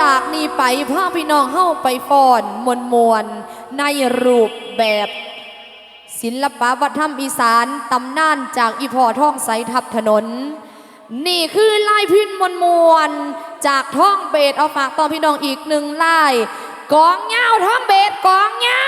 จากนี้ไปพาพี่น้องเข้าไปฟ้อนมวลมวลในรูปแบบ ศิลปวัฒนธรรมอีสานตำนานจากอีพอท่องใสทับถนน นี่คือลายพินมวลมวลจากท่องเบสเอาฝากต่อพี่น้องอีกหนึ่งลายกองเงาท่องเบสกองเงา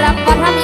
รับก็ทำ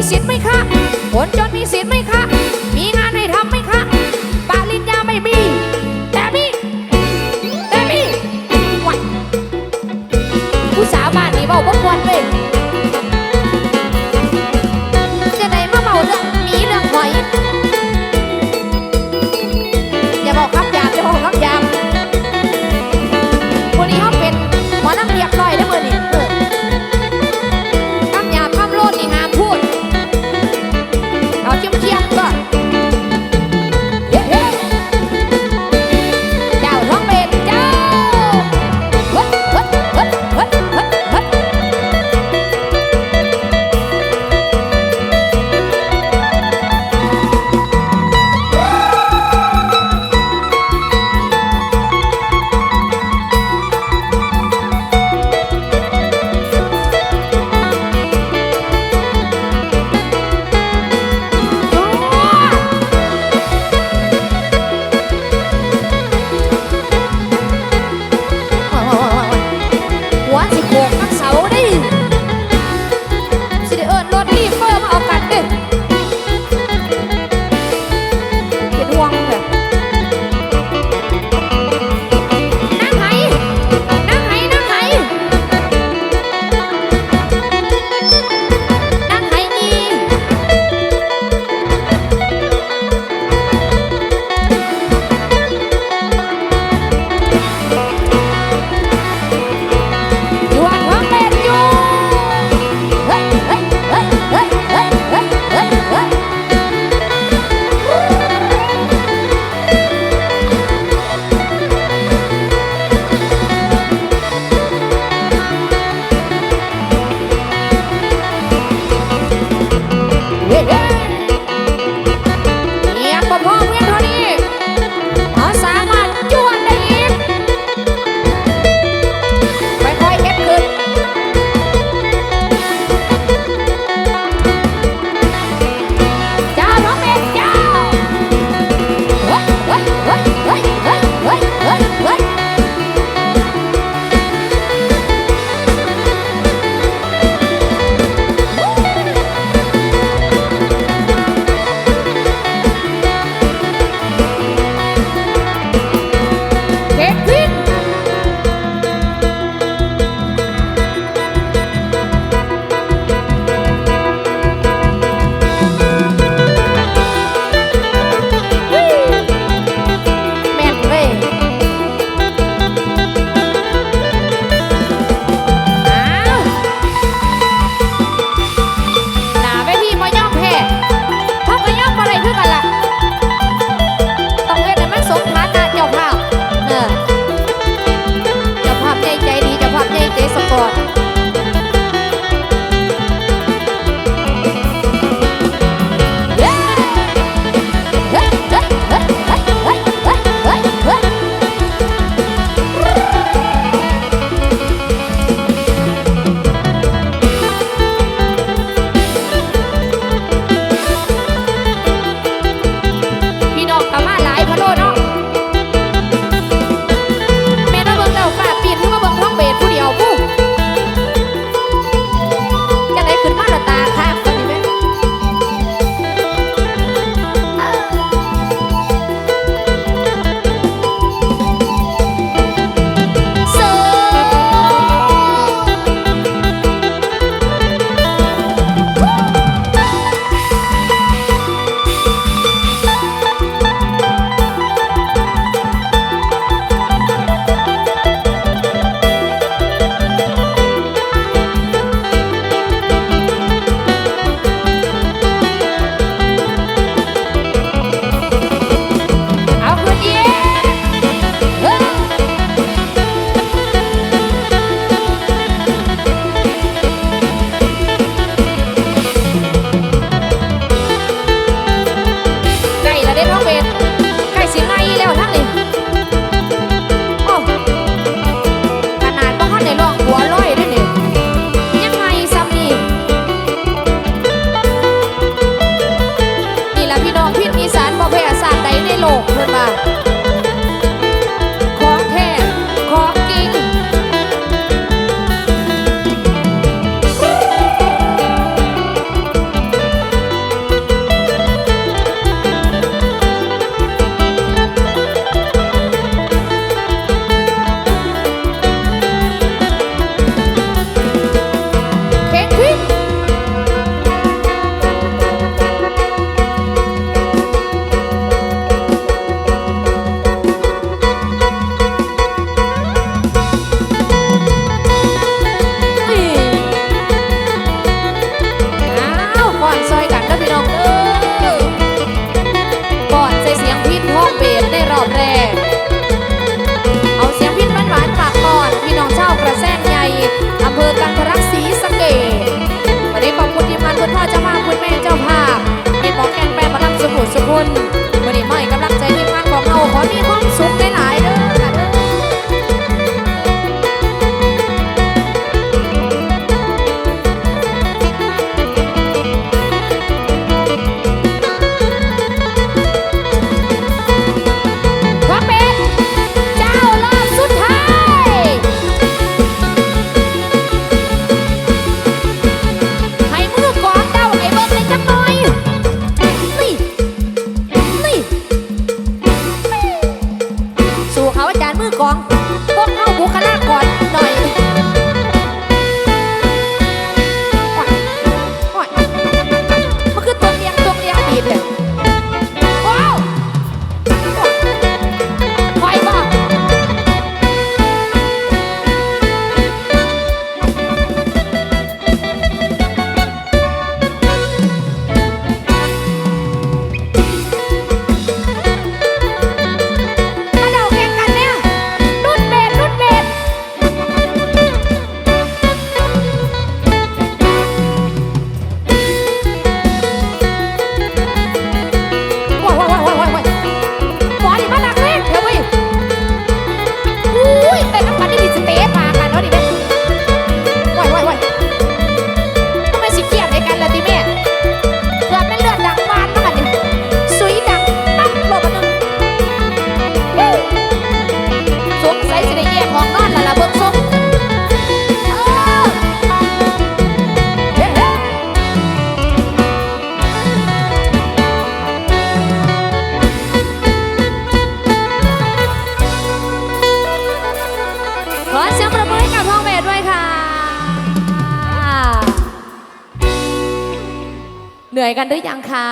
ีสิทธิ์ไหมคะคนจนมีสิทธิ์ คน กันหรือยังคะ